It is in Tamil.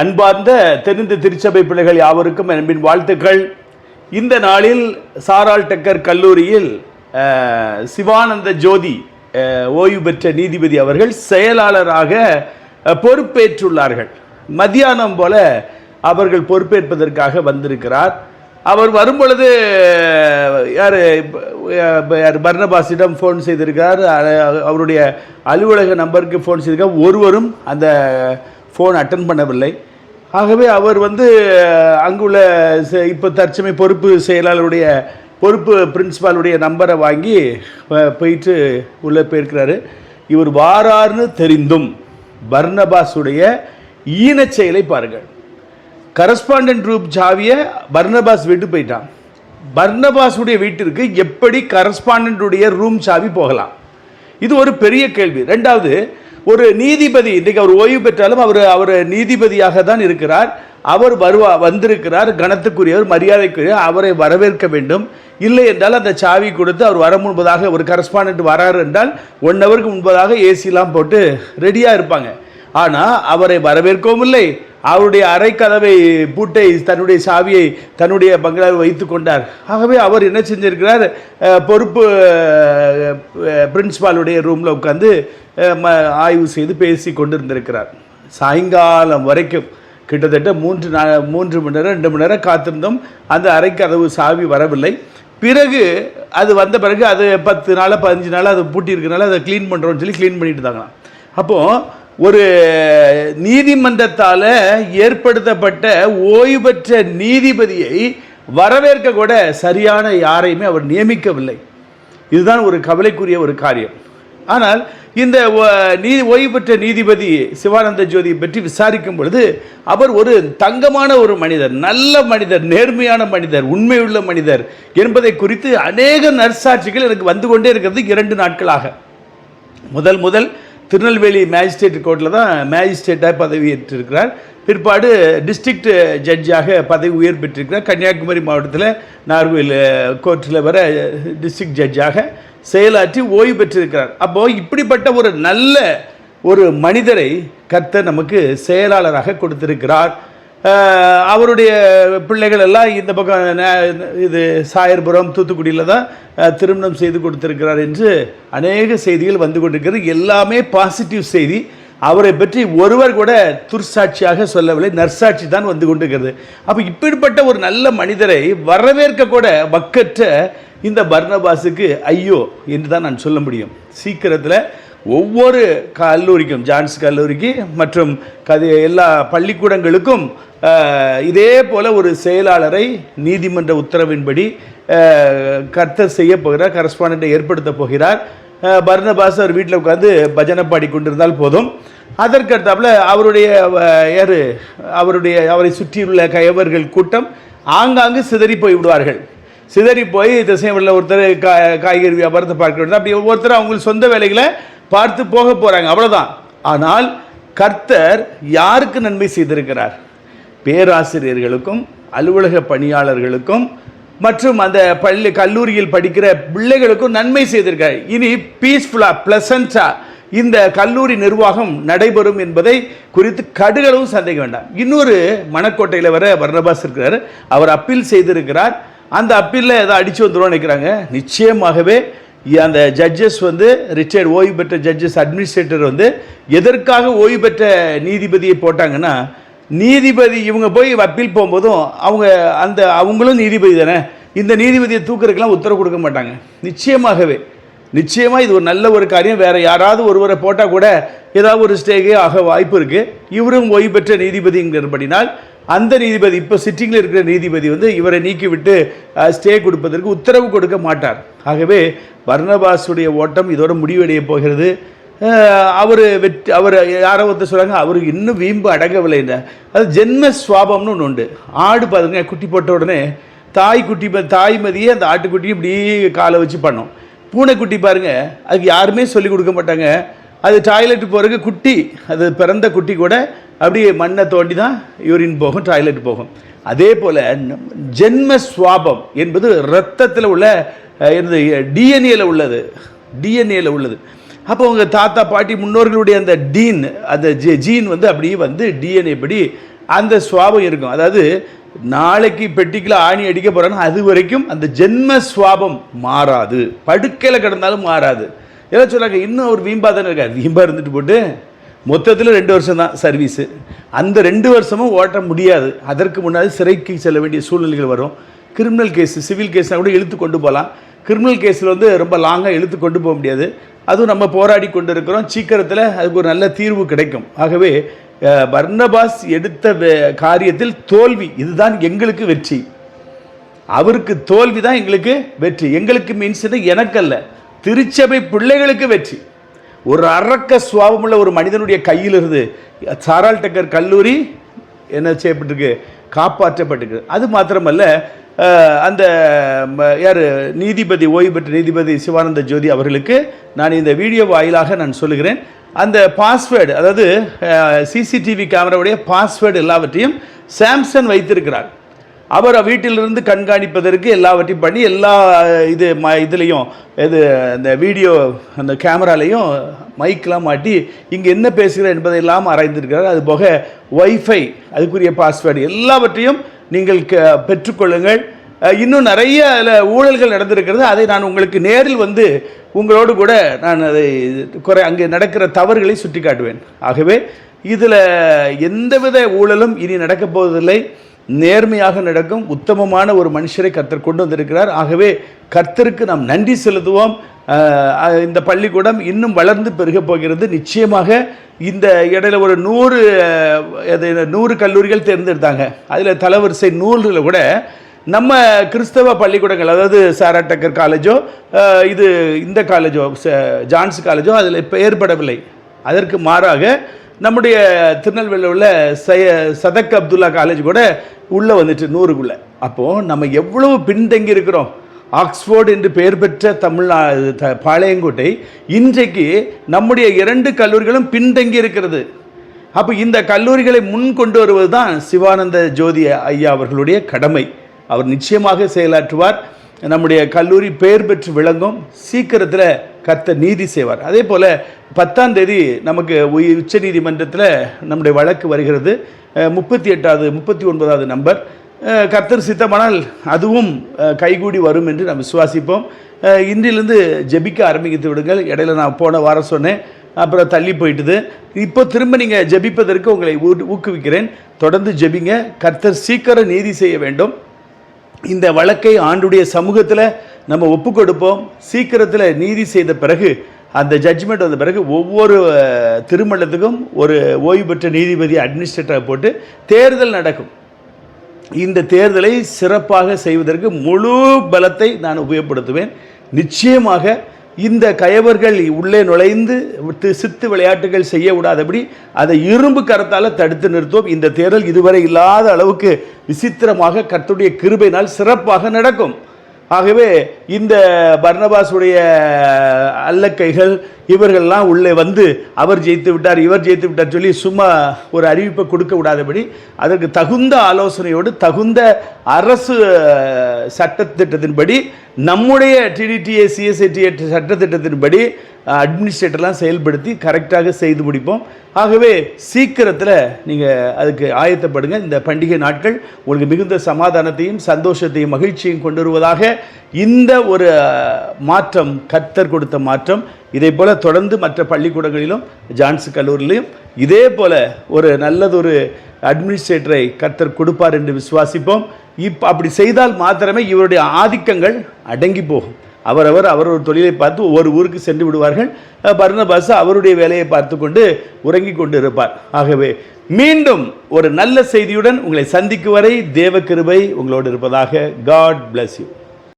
அன்பார்ந்த தெரிந்த திருச்சபை பிள்ளைகள் யாவருக்கும் அன்பின் வாழ்த்துக்கள். இந்த நாளில் சாரால் டக்கர் கல்லூரியில் சிவானந்த ஜோதி ஓய்வு பெற்ற நீதிபதி அவர்கள் செயலாளராக பொறுப்பேற்றுள்ளார்கள். மத்தியானம் போல அவர்கள் பொறுப்பேற்பதற்காக வந்திருக்கிறார். அவர் வரும்பொழுது யார் யார் பர்ணபாஸிடம் ஃபோன் செய்திருக்கிறார். அவருடைய அலுவலக நம்பருக்கு ஃபோன் செய்திருக்கார் ஒருவரும் அந்த ஃபோன் அட்டன் பண்ணவில்லை. ஆகவே அவர் வந்து அங்குள்ள இப்போ தற்சமை பொறுப்பு செயலாளருடைய பொறுப்பு பிரின்சிபாலுடைய நம்பரை வாங்கி போயிட்டு உள்ளே போயிருக்கிறாரு. இவர் வாரார்னு தெரிந்தும் பர்னபாஸுடைய ஈனச் செயலை பாருங்கள். கரஸ்பாண்டன்ட் ரூப் சாவியை பர்னபாஸ் வீட்டு போயிட்டான். பர்னபாஸுடைய வீட்டிற்கு எப்படி கரஸ்பாண்டன்டுடைய ரூம் சாவி போகலாம்? இது ஒரு பெரிய கேள்வி. ரெண்டாவது ஒரு நீதிபதி இன்றைக்கு அவர் ஓய்வு பெற்றாலும் அவர் அவர் நீதிபதியாக தான் இருக்கிறார். அவர் வருவா வந்திருக்கிறார் கனத்துக்குரியவர் மரியாதைக்குரியவர் அவரை வரவேற்க வேண்டும். இல்லை என்றால் அந்த சாவி கொடுத்து அவர் வர முன்பதாக ஒரு கரஸ்பாண்டன்ட் வராரு என்றால் ஒன் ஹவருக்கு முன்பதாக ஏசிலாம் போட்டு ரெடியாக இருப்பாங்க. ஆனால் அவரை வரவேற்கவும் இல்லை. அவருடைய அறைக்கதவை பூட்டை தன்னுடைய சாவியை தன்னுடைய பங்களாவில் வைத்து கொண்டார். ஆகவே அவர் என்ன செஞ்சிருக்கிறார்? பொறுப்பு பிரின்ஸ்பாலுடைய ரூமில் உட்காந்து ம- ஆய்வு செய்து பேசி கொண்டிருந்திருக்கிறார். சாயங்காலம் வரைக்கும் கிட்டத்தட்ட மூன்று நா மூன்று மணி நேரம் ரெண்டு மணி நேரம் காத்திருந்தோம் அந்த அறைக்கதவு சாவி வரவில்லை. பிறகு அது வந்த பிறகு அது பத்து நாள் பதினஞ்சு நாள் அது பூட்டி இருக்கனால அதை க்ளீன் பண்ணுறோன்னு சொல்லி க்ளீன் பண்ணிட்டு இருந்தாங்களாம். அப்போது ஒரு நீதிமன்றத்தால் ஏற்படுத்தப்பட்ட ஓய்வு பெற்ற நீதிபதியை வரவேற்க கூட சரியான யாரையுமே அவர் நியமிக்கவில்லை. இதுதான் ஒரு கவலைக்குரிய ஒரு காரியம். ஆனால் இந்த நீதி ஓய்வு பெற்ற நீதிபதி சிவானந்த ஜோதியை பற்றி விசாரிக்கும் பொழுது அவர் ஒரு தங்கமான ஒரு மனிதர் நல்ல மனிதர் நேர்மையான மனிதர் உண்மையுள்ள மனிதர் என்பதை குறித்து அநேக நற்சாட்சிகள் எனக்கு வந்து கொண்டே இருக்கிறது இரண்டு நாட்களாக. முதல் முதல் திருநெல்வேலி மேஜிஸ்ட்ரேட் கோர்ட்டில் தான் மேஜிஸ்ட்ரேட்டாக பதவி ஏற்றிருக்கிறார். பிற்பாடு டிஸ்ட்ரிக்ட் ஜட்ஜாக பதவி உயர் பெற்றிருக்கிறார். கன்னியாகுமரி மாவட்டத்தில் நார்கோயில் கோர்ட்டில் வர டிஸ்ட்ரிக்ட் ஜட்ஜாக செயலாற்றி ஓய்வு பெற்றிருக்கிறார். அப்போது இப்படிப்பட்ட ஒரு நல்ல ஒரு மனிதரை கர்த்தர் நமக்கு செயலாளராக கொடுத்திருக்கிறார். அவருடைய பிள்ளைகள் எல்லாம் இந்த பக்கம் ந- இது சாயர்புரம் தூத்துக்குடியில் தான் திருமணம் செய்து கொடுத்திருக்கிறார் என்று அநேக செய்திகள் வந்து கொண்டிருக்கிறது. எல்லாமே பாசிட்டிவ் செய்தி. அவரை பற்றி ஒருவர் கூட துர்சாட்சியாக சொல்லவில்லை. நற்சாட்சி தான் வந்து கொண்டிருக்கிறது. அப்போ இப்படிப்பட்ட ஒரு நல்ல மனிதரை வரவேற்க கூட வக்கற்ற இந்த பர்னபாஸுக்கு ஐயோ என்று தான் நான் சொல்ல முடியும். சீக்கிரத்தில் ஒவ்வொரு கல்லூரிக்கும் ஜான்ஸ் கல்லூரிக்கு மற்றும் கது எல்லா பள்ளிக்கூடங்களுக்கும் இதே போல் ஒரு செயலாளரை நீதிமன்ற உத்தரவின்படி கர்த்தர் செய்ய போகிறார் கரஸ்பாண்டை ஏற்படுத்த போகிறார். பர்ணபாஸ் அவர் வீட்டில் உட்காந்து பஜனை பாடி கொண்டிருந்தால் போதும். அதற்கடுத்தாப்புல அவருடைய அஹ், யாரு? அவருடைய அவரை சுற்றியுள்ள கயவர்கள் கூட்டம் ஆங்காங்கு சிதறி போய் விடுவார்கள். சிதறி போய் திசையில் ஒருத்தர் கா காய்கறி வியாபாரத்தை பார்க்க வேண்டியது. அப்படி ஒவ்வொருத்தர் அவங்க சொந்த வேலைகளை பார்த்து போக போகிறாங்க அவ்வளோதான் ஆனால் கர்த்தர் யாருக்கு நன்மை செய்திருக்கிறார்? பேராசிரியர்களுக்கும் அலுவலக பணியாளர்களுக்கும் மற்றும் அந்த பள்ளி கல்லூரியில் படிக்கிற பிள்ளைகளுக்கும் நன்மை செய்திருக்கார் இனி பீஸ்ஃபுல்லாக ப்ளசண்ட்டாக இந்த கல்லூரி நிர்வாகம் நடைபெறும் என்பதை குறித்து கடுகளவும் சந்தேகம் வேண்டாம். இன்னொரு மணக்கோட்டையில் வர வர்ணபாஸ் இருக்கிறார். அவர் அப்பீல் செய்திருக்கிறார். அந்த அப்பீலில் ஏதோ அடித்து வந்துடும் நினைக்கிறாங்க. நிச்சயமாகவே அந்த ஜட்ஜஸ் வந்து ரிட்டையர்ட் ஓய்வு பெற்ற ஜட்ஜஸ் அட்மினிஸ்ட்ரேட்டர் வந்து எதற்காக ஓய்வு பெற்ற நீதிபதியை போட்டாங்கன்னா நீதிபதி இவங்க போய் அப்பீல் போகும்போதும் அவங்க அந்த அவங்களும் நீதிபதி தானே. இந்த நீதிபதியை தூக்குறதுக்கெல்லாம் உத்தரவு கொடுக்க மாட்டாங்க. நிச்சயமாகவே. நிச்சயமாக இது ஒரு நல்ல ஒரு காரியம். வேறு யாராவது ஒருவரை போட்டால் கூட ஏதாவது ஒரு ஸ்டேகே ஆக வாய்ப்பு இருக்குது இவரும் ஓய்வு பெற்ற நீதிபதிங்கிறபடினால் அந்த நீதிபதி இப்போ சிட்டிங்கில் இருக்கிற நீதிபதி வந்து இவரை நீக்கிவிட்டு ஸ்டே கொடுப்பதற்கு உத்தரவு கொடுக்க மாட்டார். ஆகவே பர்னபாஸுடைய ஓட்டம் இதோட முடிவடைய போகிறது. அவர் வெற்றி அவர் யாரோ ஒருத்தர் சொல்கிறாங்க அவருக்கு இன்னும் வீம்பு அடங்கவில்லைன்னு அது ஜென்ம சுவாபம்னு ஒன்று உண்டு. ஆடு பாருங்க குட்டி போட்ட உடனே தாய் குட்டி ம- தாய் மதியே அந்த ஆட்டுக்குட்டியும் இப்படி காலை வச்சு பண்ணும். பூனைக்குட்டி பாருங்க அதுக்கு யாருமே சொல்லிக் கொடுக்க மாட்டாங்க. அது டாய்லெட் போகிறதுக்கு குட்டி அது பிறந்த குட்டி கூட அப்படியே மண்ணை தோண்டி தான் யூரின் போகும் டாய்லெட் போகும். அதே போல் ஜென்ம சுவாபம் என்பது ரத்தத்தில் உள்ள டிஎன்ஏல உள்ளது. டிஎன்ஏல உள்ளது. அப்போ உங்கள் தாத்தா பாட்டி முன்னோர்களுடைய அந்த டீன் அந்த ஜெ ஜீன் வந்து அப்படியே வந்து டிஎன்ஏ படி அந்த சுவாபம் இருக்கும். அதாவது நாளைக்கு பெட்டிக்குள்ள ஆணி அடிக்க போகிறோன்னா அது வரைக்கும் அந்த ஜென்ம சுவாபம் மாறாது. படுக்கையில் கிடந்தாலும் மாறாது. எல்லாம் சொல்றாங்க இன்னும் ஒரு வீம்பா தானே இருக்கார். வீம்பா இருந்துட்டு போட்டு மொத்தத்தில் ரெண்டு வருஷம் தான் சர்வீஸு அந்த ரெண்டு வருஷமும் ஓட்ட முடியாது. அதற்கு முன்னாடி சிறைக்கு செல்ல வேண்டிய சூழ்நிலைகள் வரும். கிரிமினல் கேஸ் சிவில் கேஸ்னால் கூட இழுத்து கொண்டு போகலாம் கிரிமினல் கேஸில் வந்து ரொம்ப லாங்காக இழுத்து கொண்டு போக முடியாது. அதுவும் நம்ம போராடி கொண்டு இருக்கிறோம். சீக்கிரத்தில் அதுக்கு ஒரு நல்ல தீர்வு கிடைக்கும். ஆகவே அஹ், பர்னபாஸ் எடுத்த வே- காரியத்தில் தோல்வி. இதுதான் எங்களுக்கு வெற்றி. அவருக்கு தோல்வி தான் எங்களுக்கு வெற்றி. எங்களுக்கு மீன்ஸ் எனக்கல்ல. திருச்சபை பிள்ளைகளுக்கு வெற்றி. ஒரு அரக்க சுவாபமுள்ள ஒரு மனிதனுடைய கையிலிருந்து சாரால் டக்கர் கல்லூரி என்ன செய்யப்பட்டிருக்கு? காப்பாற்றப்பட்டிருக்கு. அது மாத்திரமல்ல அந்த ம- யார் நீதிபதி ஓய்வு பெற்ற நீதிபதி சிவானந்த ஜோதி அவர்களுக்கு நான் இந்த வீடியோ வாயிலாக நான் சொல்லுகிறேன். அந்த பாஸ்வேர்டு அதாவது சிசிடிவி கேமராவுடைய பாஸ்வேர்டு எல்லாவற்றையும் சாம்சங் வைத்திருக்கிறார். அவர் வீட்டிலிருந்து கண்காணிப்பதற்கு எல்லாவற்றையும் பண்ணி எல்லா இது ம இதுலேயும் இது அந்த வீடியோ அந்த கேமராலையும் மைக்கெலாம் மாட்டி இங்கே என்ன பேசுகிறேன் என்பதையெல்லாம் ஆராய்ந்திருக்கிறார். அது போக ஒய்ஃபை அதுக்குரிய பாஸ்வேர்டு எல்லாவற்றையும் நீங்கள் க பெற்றுக்கொள்ளுங்கள். இன்னும் நிறைய அதில் ஊழல்கள் நடந்திருக்கிறது. அதை நான் உங்களுக்கு நேரில் வந்து உங்களோடு கூட நான் அதை குறை அங்கே நடக்கிற தவறுகளை சுட்டி காட்டுவேன் ஆகவே இதில் எந்தவித ஊழலும் இனி நடக்கப் போவதில்லை நேர்மையாக நடக்கும் உத்தமமான ஒரு மனுஷரை கர்த்தர் கொண்டு வந்திருக்கிறார். ஆகவே கர்த்தருக்கு நாம் நன்றி செலுத்துவோம். இந்த பள்ளிக்கூடம் இன்னும் வளர்ந்து பெருகப் போகிறது. நிச்சயமாக இந்த இடையில ஒரு நூறு அது நூறு கல்லூரிகள் தேர்ந்தெடுத்தாங்க. அதில் தலவரிசை நூல்களில் கூட நம்ம கிறிஸ்தவ பள்ளிக்கூடங்கள் அதாவது சாரா டக்கர் காலேஜோ இது இந்த காலேஜோ ச- ஜான்ஸ் காலேஜோ அதில் இப்போ ஏற்படவில்லை. அதற்கு மாறாக நம்முடைய திருநெல்வேலியில் உள்ள சய சதக் அப்துல்லா காலேஜ் கூட உள்ளே வந்துட்டு நூறுக்குள்ளே. அப்போது நம்ம எவ்வளவு பின்தங்கி இருக்கிறோம். ஆக்ஸ்போர்டு என்று பெயர் பெற்ற தமிழ்நாடு த- பாளையங்கோட்டை இன்றைக்கு நம்முடைய இரண்டு கல்லூரிகளும் பின்தங்கி இருக்கிறது. அப்போ இந்த கல்லூரிகளை முன் கொண்டு வருவது தான் சிவானந்த ஜோதி ஐயா அவர்களுடைய கடமை. அவர் நிச்சயமாக செயலாற்றுவார். நம்முடைய கல்லூரி பெயர் பெற்று விளங்கும். சீக்கிரத்தில் கர்த்தர் நீதி செய்வார். அதே போல் பத்தாம் தேதி நமக்கு உச்ச நீதிமன்றத்தில் நம்முடைய வழக்கு வருகிறது. முப்பத்தி எட்டாவது முப்பத்தி ஒன்பதாவது நம்பர். கர்த்தர் சித்தமானால் அதுவும் கைகூடி வரும் என்று நாம் விசுவாசிப்போம். இன்றிலிருந்து ஜெபிக்க ஆரம்பித்து விடுங்கள். இடையில நான் போன வாரம் சொன்னேன். அப்புறம் தள்ளி போயிட்டுது. இப்போ திரும்ப நீங்கள் ஜெபிப்பதற்கு உங்களை ஊ- ஊக்குவிக்கிறேன். தொடர்ந்து ஜெபிங்க. கர்த்தர் சீக்கிரம் நீதி செய்ய வேண்டும். இந்த வழக்கை ஆண்டுடைய சமூகத்தில் நம்ம ஒப்பு கொடுப்போம் சீக்கிரத்தில் நீதி செய்த பிறகு அந்த ஜட்ஜ்மெண்ட் வந்த பிறகு ஒவ்வொரு திருமணத்துக்கும் ஒரு ஓய்வு பெற்ற நீதிபதி அட்மினிஸ்ட்ரேட்டரை போட்டு தேர்தல் நடக்கும். இந்த தேர்தலை சிறப்பாக செய்வதற்கு முழு பலத்தை நான் உபயோகப்படுத்துவேன். நிச்சயமாக இந்த கயவர்கள் உள்ளே நுழைந்து சித்து விளையாட்டுகள் செய்ய விடாதபடி அதை இரும்பு கரத்தால் தடுத்து நிறுத்துவோம். இந்த தேர்தல் இதுவரை இல்லாத அளவுக்கு விசித்திரமாக கர்த்துடைய கிருபையினால் சிறப்பாக நடக்கும். ஆகவே இந்த பர்னபாஸுடைய அல்லக்கைகள் இவர்கள்லாம் உள்ளே வந்து அவர் ஜெயித்து விட்டார் இவர் ஜெயித்து விட்டார் சொல்லி சும்மா ஒரு அறிவிப்பை கொடுக்க விடாதபடி அதற்கு தகுந்த ஆலோசனையோடு தகுந்த அரசு சட்டத்திட்டத்தின்படி நம்முடைய டிடிடிஏ சிஎஸ்ஐடி சட்டத்திட்டத்தின்படி அட்மினிஸ்ட்ரேட்டர்லாம் செயல்படுத்தி கரெக்டாக செய்து முடிப்போம். ஆகவே சீக்கிரத்தில் நீங்கள் அதுக்கு ஆயத்தப்படுங்க. இந்த பண்டிகை நாட்கள் உங்களுக்கு மிகுந்த சமாதானத்தையும் சந்தோஷத்தையும் மகிழ்ச்சியும் கொண்டு வருவதாக இந்த ஒரு மாற்றம் கர்த்தர் கொடுத்த மாற்றம் இதே போல் தொடர்ந்து மற்ற பள்ளிக்கூடங்களிலும் ஜான்ஸ் கல்லூரிலையும் இதே போல் ஒரு நல்லதொரு அட்மினிஸ்ட்ரேட்டரை கர்த்தர் கொடுப்பார் என்று விசுவாசிப்போம். இப்போ அப்படி செய்தால் மாத்திரமே இவருடைய ஆதிக்கங்கள் அடங்கி போகும். அவரவர் அவரவர் தொழிலை பார்த்து ஒவ்வொரு ஊருக்கு சென்று விடுவார்கள். பர்ணபாஸ் அவருடைய வேலையை பார்த்து கொண்டு உறங்கி கொண்டு இருப்பார் ஆகவே மீண்டும் ஒரு நல்ல செய்தியுடன் உங்களை சந்திக்கும் வரை தேவ கிருபை உங்களோடு இருப்பதாக காட் பிளஸ் யூ